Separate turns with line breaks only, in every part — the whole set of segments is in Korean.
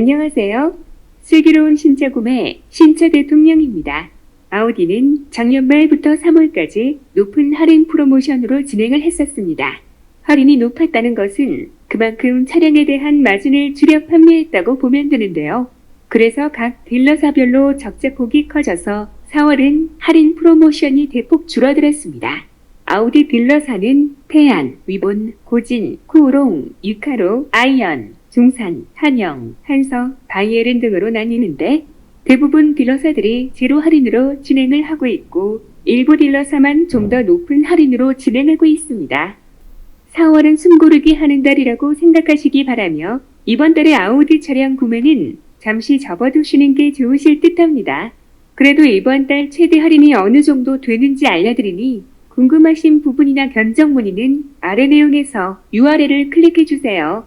안녕하세요. 슬기로운 신차 구매 신차 대통령입니다. 아우디는 작년 말부터 3월까지 높은 할인 프로모션으로 진행을 했었습니다. 할인이 높았다는 것은 그만큼 차량에 대한 마진을 줄여 판매했다고 보면 되는데요. 그래서 각 딜러사별로 적재폭이 커져서 4월은 할인 프로모션이 대폭 줄어들었습니다. 아우디 딜러사는 태안, 위본, 고진, 쿠오롱, 유카로, 아이언, 중산, 한영, 한석, 바이에른 등으로 나뉘는데 대부분 딜러사들이 제로 할인으로 진행을 하고 있고 일부 딜러사만 좀 더 높은 할인으로 진행하고 있습니다. 4월은 숨고르기 하는 달이라고 생각하시기 바라며 이번 달의 아우디 차량 구매는 잠시 접어두시는 게 좋으실 듯합니다. 그래도 이번 달 최대 할인이 어느 정도 되는지 알려드리니 궁금하신 부분이나 견적 문의는 아래 내용에서 URL을 클릭해 주세요.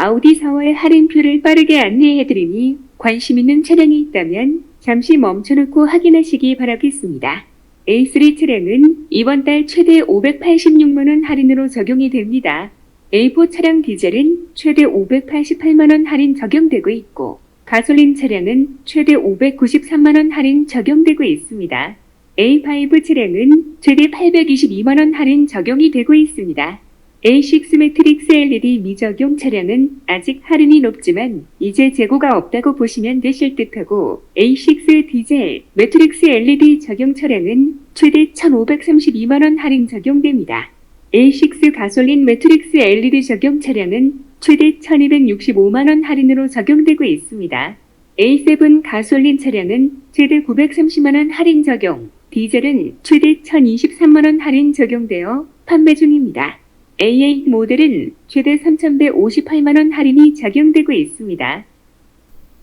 아우디 4월 할인표를 빠르게 안내해드리니 관심 있는 차량이 있다면 잠시 멈춰놓고 확인하시기 바라겠습니다. A3 차량은 이번 달 최대 586만원 할인으로 적용이 됩니다. A4 차량 디젤은 최대 588만원 할인 적용되고 있고 가솔린 차량은 최대 593만원 할인 적용되고 있습니다. A5 차량은 최대 822만원 할인 적용이 되고 있습니다. A6 매트릭스 LED 미적용 차량은 아직 할인이 높지만 이제 재고가 없다고 보시면 되실 듯하고 A6 디젤 매트릭스 LED 적용 차량은 최대 1,532만원 할인 적용됩니다. A6 가솔린 매트릭스 LED 적용 차량은 최대 1,265만원 할인으로 적용되고 있습니다. A7 가솔린 차량은 최대 930만원 할인 적용, 디젤은 최대 1,023만원 할인 적용되어 판매 중입니다. A8 모델은 최대 3,158만원 할인이 적용되고 있습니다.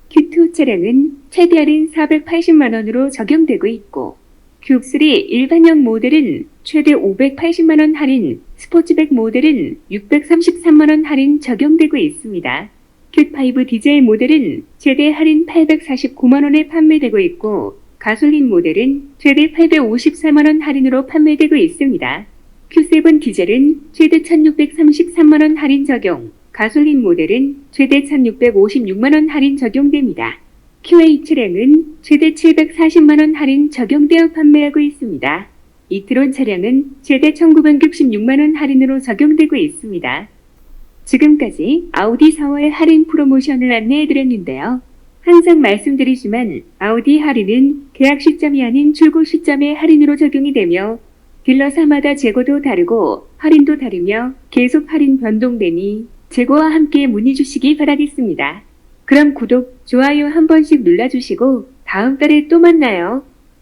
Q2 차량은 최대 할인 480만원으로 적용되고 있고 Q3 일반형 모델은 최대 580만원 할인, 스포츠백 모델은 633만원 할인 적용되고 있습니다. Q5 디젤 모델은 최대 할인 849만원에 판매되고 있고 가솔린 모델은 최대 854만원 할인으로 판매되고 있습니다. Q7 디젤은 최대 1633만원 할인 적용, 가솔린 모델은 최대 1656만원 할인 적용됩니다. QA 차량은 최대 740만원 할인 적용되어 판매하고 있습니다. 이트론 차량은 최대 1966만원 할인으로 적용되고 있습니다. 지금까지 아우디 4월 할인 프로모션을 안내해드렸는데요. 항상 말씀드리지만 아우디 할인은 계약 시점이 아닌 출고 시점의 할인으로 적용이 되며 딜러사마다 재고도 다르고 할인도 다르며 계속 할인 변동되니 재고와 함께 문의 주시기 바라겠습니다. 그럼 구독, 좋아요 한 번씩 눌러주시고 다음 달에 또 만나요.